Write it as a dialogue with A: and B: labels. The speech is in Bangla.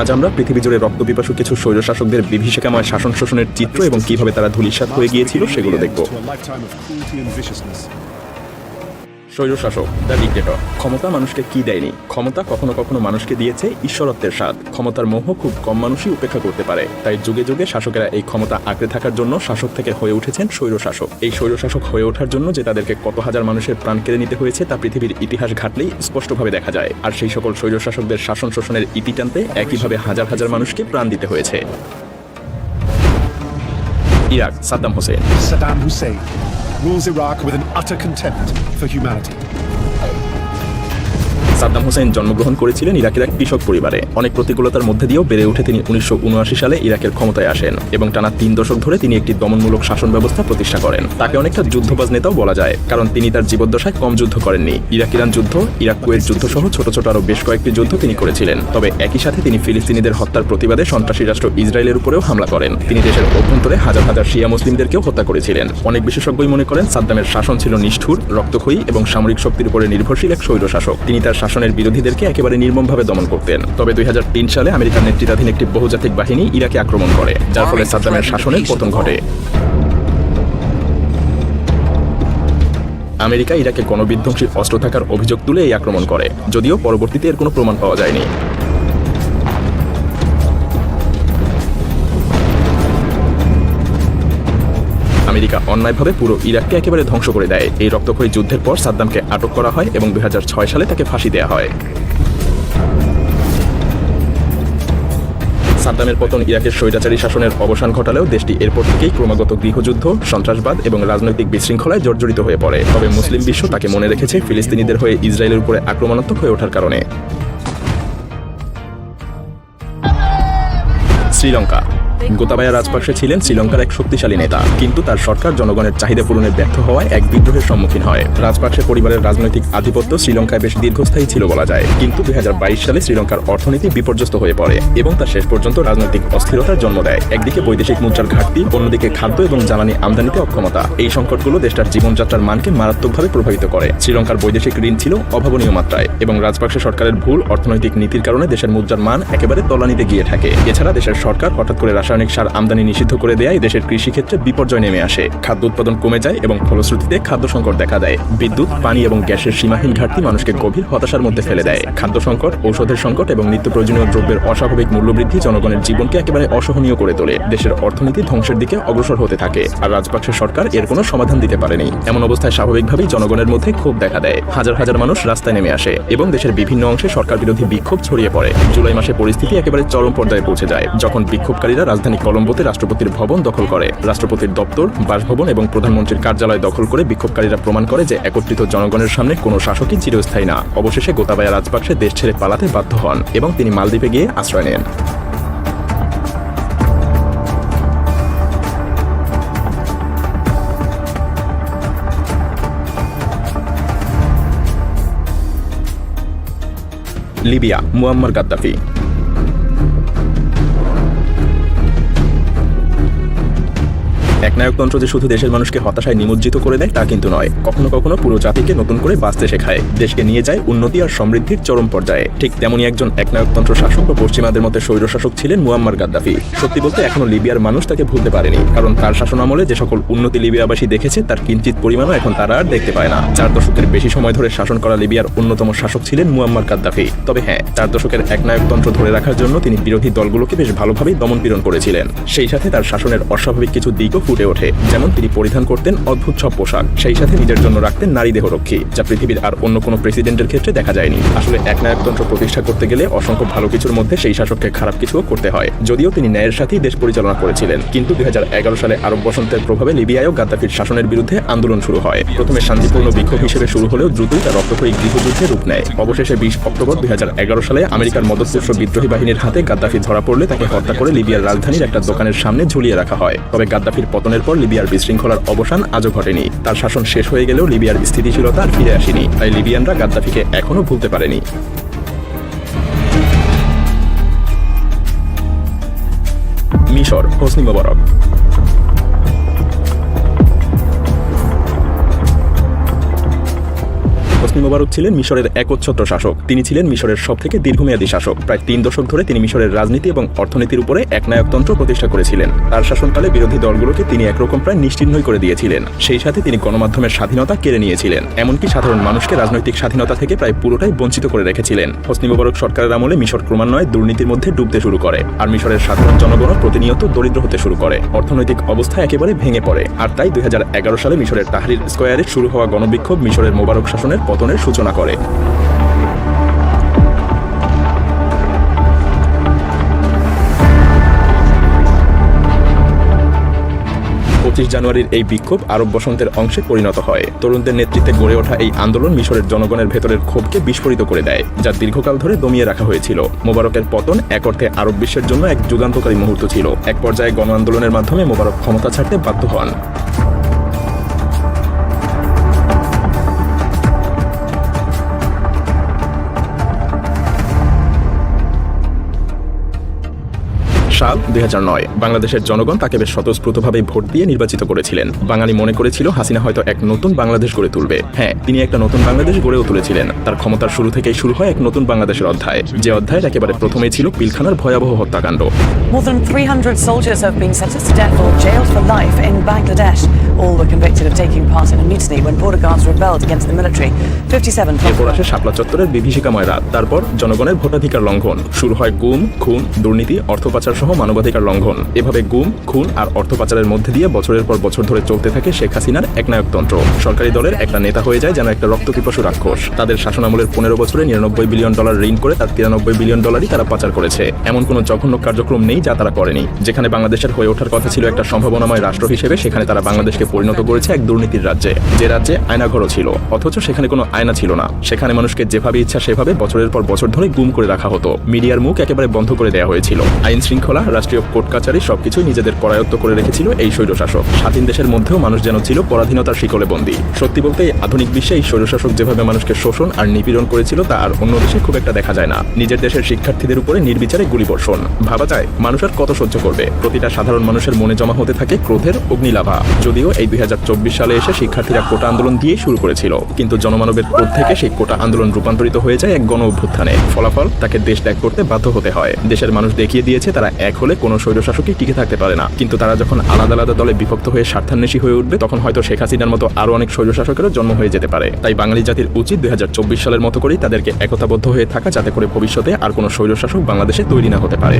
A: আজ আমরা পৃথিবী জুড়ে রক্ত রক্তপিপাসু কিছু স্বৈরশাসকদের বিভীষিকাময় শাসন শোষণের চিত্র এবং কীভাবে তারা ধূলিসাৎ হয়ে গিয়েছিল সেগুলো দেখব। স্বৈরশাসক, দ্য ডিক্টেটর। ক্ষমতা মানুষকে কি দেয়নি? ক্ষমতা কখনো কখনো মানুষকে দিয়েছে ঈশ্বরত্বের স্বাদ। ক্ষমতার মোহ খুব কম মানুষই উপেক্ষা করতে পারে। তাই যুগে যুগে শাসকেরা এই ক্ষমতা আঁকড়ে থাকার জন্য শাসক থেকে হয়ে উঠেছেন স্বৈরশাসক। এই স্বৈরশাসক হয়ে ওঠার জন্য যে তাদেরকে কত হাজার মানুষের প্রাণ কেড়ে নিতে হয়েছে তা পৃথিবীর ইতিহাস ঘাটলেই স্পষ্টভাবে দেখা যায়। আর সেই সকল স্বৈরশাসকদের শাসন শোষণের ইতি টানতে একইভাবে হাজার হাজার মানুষকে প্রাণ দিতে হয়েছে। Iraq, Saddam Hussein.
B: Saddam Hussein rules Iraq with an utter contempt for humanity.
A: Saddam Hussein জন্মগ্রহণ করেছিলেন ইরাকের এক কৃষক পরিবারে। অনেক প্রতিকূলতার মধ্যে দিয়েও বেড়ে উঠে তিনি উনিশশো উনআশি সালে ইরাকের ক্ষমতায় আসেন এবং টানা তিন দশক ধরে তিনি একটি দমনমূলক শাসন ব্যবস্থা প্রতিষ্ঠা করেন। তাকে অনেকটা যুদ্ধবাজ নেতাও বলা যায়, কারণ তিনি তার জীবদ্দশায় কম যুদ্ধ করেননি। ইরাক ইরান যুদ্ধ ইরাক কুয়ের যুদ্ধ সহ ছোট ছোট আরও বেশ কয়েকটি যুদ্ধ তিনি করেছিলেন। তবে একই সাথে তিনি ফিলিস্তিনিদের হত্যার প্রতিবাদে সন্ত্রাসী রাষ্ট্র ইসরায়েলের উপরেও হামলা করেন। তিনি দেশের অভ্যন্তরে হাজার হাজার শিয়া মুসলিমদেরকেও হত্যা করেছিলেন। অনেক বিশেষজ্ঞই মনে করেন সাদ্দামের শাসন ছিল নিষ্ঠুর, রক্তক্ষয়ী এবং সামরিক শক্তির উপরে নির্ভরশীল এক স্বৈর শাসক তিনি তার শাসনের বিরোধীদেরকে একেবারে নির্মমভাবে দমন করতেন। তবে দুই হাজার তিন সালে আমেরিকার নেতৃত্বাধীন একটি বহুজাতিক বাহিনী ইরাকে আক্রমণ করে, যার ফলে সাদ্দামের শাসনের পতন ঘটে। আমেরিকা ইরাকে গণবিধ্বংসী অস্ত্র থাকার অভিযোগ তুলে এই আক্রমণ করে, যদিও পরবর্তীতে এর কোনো প্রমাণ পাওয়া যায়নি। আমেরিকা অন্যায়ভাবে পুরো ইরাককে একেবারে ধ্বংস করে দেয়। এই রক্তক্ষয়ী যুদ্ধের পর সাদ্দামকে আটক করা হয় এবং দু হাজার ছয় সালে তাকে ফাঁসি দেওয়া হয়। সাদ্দামের পতন ইরাকের স্বৈরাচারী শাসনের অবসান ঘটালেও দেশটি এরপর থেকেই ক্রমাগত গৃহযুদ্ধ, সন্ত্রাসবাদ এবং রাজনৈতিক বিশৃঙ্খলায় জর্জরিত হয়ে পড়ে। তবে মুসলিম বিশ্ব তাকে মনে রেখেছে ফিলিস্তিনিদের হয়ে ইসরায়েলের উপরে আক্রমণাত্মক হয়ে ওঠার কারণে। শ্রীলঙ্কা গোতাবায়া রাজপাকসে ছিলেন শ্রীলঙ্কার এক শক্তিশালী নেতা। কিন্তু তার সরকার জনগণের চাহিদা পূরণে ব্যর্থ হওয়ায় এক বিদ্রোহের সম্মুখীন হয়। রাজপাকসে পরিবারের রাজনৈতিক আধিপত্য শ্রীলঙ্কায় বেশ দীর্ঘস্থায়ী ছিল বলা যায়। কিন্তু দুই হাজার বাইশ সালে শ্রীলঙ্কার অর্থনীতি বিপর্যস্ত হয়ে পড়ে এবং তা শেষ পর্যন্ত রাজনৈতিক অস্থিরতার জন্ম দেয়। একদিকে বৈদেশিক মুদ্রার ঘাটতি, অন্যদিকে খাদ্য এবং জ্বালানি আমদানিতে অক্ষমতা। এই সংকটগুলো দেশটার জীবনযাত্রার মানকে মারাত্মকভাবে প্রভাবিত করে। শ্রীলঙ্কার বৈদেশিক ঋণ ছিল অভাবনীয় মাত্রায় এবং রাজপাকসে সরকারের ভুল অর্থনৈতিক নীতির কারণে দেশের মুদ্রার মান একেবারে তলানিতে গিয়ে থাকে। এছাড়া দেশের সরকার হঠাৎ করে রাসায়নিক সার আমদানি নিষিদ্ধ করে দেয় দেশের কৃষিক্ষেত্রে বিপর্যয় নেমে আসে। খাদ্য উৎপাদন কমে যায় এবং ফলশ্রুতিতে খাদ্য সংকট দেখা দেয়। বিদ্যুৎ, পানি এবং গ্যাসের সীমাহীন ঘাটতি মানুষকে গভীর হতাশার মধ্যে ফেলে দেয়। খাদ্য সংকট, ঔষধের সংকট এবং নিত্য প্রয়োজনীয় দ্রব্যের অস্বাভাবিক মূল্যবৃদ্ধি জনগণের জীবনকে একেবারে অসহনীয় করে তোলে। দেশের অর্থনীতি ধ্বংসের দিকে অগ্রসর হতে থাকে আর রাজপাকসের সরকার এর কোনো সমাধান দিতে পারেনি। এমন অবস্থায় স্বাভাবিকভাবেই জনগণের মধ্যে ক্ষোভ দেখা দেয়। হাজার হাজার মানুষ রাস্তায় নেমে আসে এবং দেশের বিভিন্ন অংশে সরকার বিরোধী বিক্ষোভ ছড়িয়ে পড়ে। জুলাই মাসে পরিস্থিতি একেবারে চরম পর্যায়ে পৌঁছে যায়। যখন বিক্ষোভকারীরা রাজধানী কলম্বোতে রাষ্ট্রপতির ভবন দখল করে। রাষ্ট্রপতির দপ্তর, বাসভবন এবং প্রধানমন্ত্রীর কার্যালয় দখল করে বিক্ষোভকারীরা প্রমাণ করে যে একত্রিত জনগণের সামনে কোনো শাসকই চিরস্থায়ী না। অবশেষে গোতাবায়া রাজপাকসে দেশ ছেড়ে পালাতে বাধ্য হন এবং তিনি মালদ্বীপে গিয়ে আশ্রয় নেন। Libya, Muammar Gaddafi. একনায়কতন্ত্র যে শুধু দেশের মানুষকে হতাশায় নিমজ্জিত করে দেয়, তা কিন্তু নয়। কখনো কখনো পুরো জাতিকে নতুন করে বাঁচতে শেখায়। দেশকে নিয়ে যায় উন্নতি আর সমৃদ্ধির চরম পর্যায়ে। ঠিক তেমনই একজন একনায়কতন্ত্র শাসক ও পশ্চিমাদের মতে স্বৈরশাসক ছিলেন মুয়াম্মার গাদ্দাফি। সত্যি বলতে এখনও লিবিয়ার মানুষ তাকে ভুলতে পারেনি, কারণ তার শাসন আমলে যে সকল উন্নতি লিবিয়াবাসী দেখেছে, তার কিঞ্চিত পরিমাণও এখন তারা আর দেখতে পায় না। চার দশকের বেশি সময় ধরে শাসন করা লিবিয়ার অন্যতম শাসক ছিলেন মুয়াম্মার গাদ্দাফি। তবে হ্যাঁ চার দশকের একনায়কতন্ত্র ধরে রাখার জন্য তিনি বিরোধী দলগুলোকে বেশ ভালোভাবেই দমনপীড়ন করেছিলেন। সেই সাথে তার শাসনের অস্বাভাবিক কিছু দিকও ফুটে ওঠে। যেমন তিনি পরিধান করতেন অদ্ভুত সব পোশাক, সেই সাথে নিজের জন্য রাখতেন নারী দেহরক্ষী, যা পৃথিবীর আর অন্য কোনো প্রেসিডেন্টের ক্ষেত্রে দেখা যায়নি। আসলে এক একনায়কতন্ত্র প্রতিষ্ঠা করতে গেলে অসংখ্য ভালো কিছুর মধ্যে সেই শাসককে খারাপ কিছুও করতে হয়। যদিও তিনি ন্যায়ের সাথেই দেশ পরিচালনা করেছিলেন, কিন্তু দুই হাজার এগারো সালে আরব বসন্তের প্রভাবে লিবিয়ায়ও গাদ্দাফির শাসনের বিরুদ্ধে আন্দোলন শুরু হয়। প্রথমে শান্তিপূর্ণ বিক্ষোভ হিসেবে শুরু হলেও দ্রুতই তা রক্তক্ষয়ী গৃহযুদ্ধে রূপ নেয়। অবশেষে বিশ অক্টোবর দুই হাজার এগারো সালে আমেরিকার মদতপুষ্ট বিদ্রোহী বাহিনীর হাতে গাদ্দাফি ধরা পড়লে তাকে হত্যা করে লিবিয়ার রাজধানীর একটা দোকানের সামনে ঝুলিয়ে রাখা হয়। তবে গাদ্দাফির পতনের পর লিবিয়ার বিশৃঙ্খলার অবসান আজও ঘটেনি। তার শাসন শেষ হয়ে গেলেও লিবিয়ার স্থিতিশীলতা আর ফিরে আসেনি। তাই লিবিয়ানরা গাদ্দাফিকে এখনও ভুলতে পারেনি। মিশর, হোসনি মোবারক। হোসনি মোবারক ছিলেন মিশরের একচ্ছত্র শাসক। তিনি ছিলেন মিশরের সব থেকে দীর্ঘমেয়াদী শাসক। প্রায় তিন দশক ধরে তিনি মিশরের রাজনীতি এবং অর্থনীতির উপরে একনায়কতন্ত্র প্রতিষ্ঠা করেছিলেন। তার শাসনকালে বিরোধী দলগুলোকে তিনি একরকম প্রায় নিশ্চিহ্নই করে দিয়েছিলেন। সেই সাথে তিনি গণমাধ্যমের স্বাধীনতা কেড়ে নিয়েছিলেন। এমনকি সাধারণ মানুষকে রাজনৈতিক স্বাধীনতা থেকে প্রায় পুরোটাই বঞ্চিত করে রেখেছিলেন। হোসনি মোবারক সরকারের আমলে মিশর ক্রমান্বয়ে দুর্নীতির মধ্যে ডুবতে শুরু করে আর মিশরের সাধারণ জনগণও প্রতিনিয়ত দরিদ্র হতে শুরু করে। অর্থনৈতিক অবস্থা একেবারে ভেঙে পড়ে। আর তাই দু হাজার এগারো সালে মিশরের তাহরির স্কোয়ারে শুরু হওয়া গণবিক্ষোভ মিশরের মোবারক শাসনের পতনের সূচনা করে। পঁচিশ জানুয়ারির এই বিক্ষোভ আরব বসন্তের অংশে পরিণত হয়। তরুণদের নেতৃত্বে গড়ে ওঠা এই আন্দোলন মিশরের জনগণের ভেতরের ক্ষোভকে বিস্ফোরিত করে দেয়, যা দীর্ঘকাল ধরে দমিয়ে রাখা হয়েছিল। মোবারকের পতন এক অর্থে আরব বিশ্বের জন্য এক যুগান্তকারী মুহূর্ত ছিল। এক পর্যায়ে গণ আন্দোলনের মাধ্যমে মোবারক ক্ষমতা ছাড়তে বাধ্য হন। সাল দুই বাংলাদেশের জনগণ তাকে বেশ স্বতঃস্ফূর্তভাবে ভোট দিয়ে নির্বাচিত করেছিলেন। বাঙালি মনে করেছিল হাসিনা হয়তো এক নতুন বাংলাদেশ গড়ে তুলবে। হ্যাঁ তিনি একটা নতুন বাংলাদেশ গড়েও তুলেছিলেন। তার ক্ষমতার শুরু থেকেই শুরু হয় এক নতুন বাংলাদেশের অধ্যায়। যে অধ্যায়ের একেবারে প্রথমেই ছিল পিলখানার ভয়াবহ হত্যাকাণ্ড।
C: More than 300 soldiers have been sentenced to death or jailed for life in Bangladesh. All were convicted of taking part in a mutiny when border guards rebelled against the military. 57
A: এরপর আসে শাপলা চত্বরের বিভীষিকাময় রাত। তারপর জনগণের ভোটাধিকার লঙ্ঘন। শুরু হয় গুম খুন দুর্নীতি অর্থ পাচার সহ মানবাধিকার লঙ্ঘন। এভাবে গুম, খুন আর অর্থ পাচারের মধ্যে দিয়ে বছরের পর বছর ধরে চলতে থাকে শেখ হাসিনার একনায়কতন্ত্র। সরকারি দলের একটা নেতা হয়ে যায় যেন একটা রক্তপিপাসু রাক্ষস। তাদের শাসনামলের পনেরো বছরে নিরানব্বই বিলিয়ন ডলার ঋণ করে তার তিরানব্বই বিলিয়ন ডলারই তারা পাচার করেছে। এমন কোনো জঘন্য কার্যক্রম নেই যা তারা করেনি। যেখানে বাংলাদেশের হয়ে ওঠার কথা ছিল একটা সম্ভাবনাময় রাষ্ট্র হিসেবে, সেখানে তারা বাংলাদেশকে পরিণত করেছে এক দুর্নীতির রাজ্যে। যে রাজ্যে আয়নাঘরও ছিল, অথচ সেখানে কোনো আয়না ছিল না। সেখানে মানুষকে যেভাবে ইচ্ছা সেভাবে বছরের পর বছর ধরে গুম করে রাখা হতো। মিডিয়ার মুখ একেবারে বন্ধ করে দেওয়া হয়েছিল। আইন শৃঙ্খলা রাষ্ট্রীয় কোর্ট কাচারি সবকিছুই নিজেদের করায়ত্ত করে রেখেছিল এই স্বৈরশাসক। স্বাধীন দেশের মধ্যেও মানুষ যেন ছিল পরাধীনতার শিকলে বন্দী। সত্যি বলতে, আধুনিক বিশ্বে এই স্বৈরশাসক যেভাবে মানুষকে শোষণ আর নিপীড়ন করেছিল, তা আর অন্য দেশে খুব একটা দেখা যায় না। নিজের দেশের শিক্ষার্থীদের উপরে নির্বিচারে গুলিবর্ষণ। ভাবা যায়, মানুষ আর কত সহ্য করবে? প্রতিটা সাধারণ মানুষের মনে জমা হতে থাকে ক্রোধের অগ্নিলাভা। যদিও এই দুই হাজার চব্বিশ সালে এসে শিক্ষার্থীরা কোটা আন্দোলন দিয়ে শুরু করেছিল। কিন্তু জনমানবের ক্রোধ থেকে সেই কোটা আন্দোলন রূপান্তরিত হয়ে যায় এক গণ অভ্যুত্থানে ফলাফল, তাকে দেশ ত্যাগ করতে বাধ্য হতে হয়। দেশের মানুষ দেখিয়ে দিয়েছে তারা এক হলে কোনো স্বৈরশাসকই টিকে থাকতে পারে না। কিন্তু তারা যখন আলাদা আলাদা দলে বিভক্ত হয়ে স্বার্থান্বেষী হয়ে উঠবে, তখন হয়তো শেখ হাসিনার মতো আরও অনেক স্বৈরশাসকেরও জন্ম হয়ে যেতে পারে। তাই বাঙালি জাতির উচিত দুই হাজার চব্বিশ সালের মতো করেই তাদেরকে একতাবদ্ধ হয়ে থাকা, যাতে করে ভবিষ্যতে আর কোনো স্বৈরশাসক বাংলাদেশে তৈরি না হতে পারে।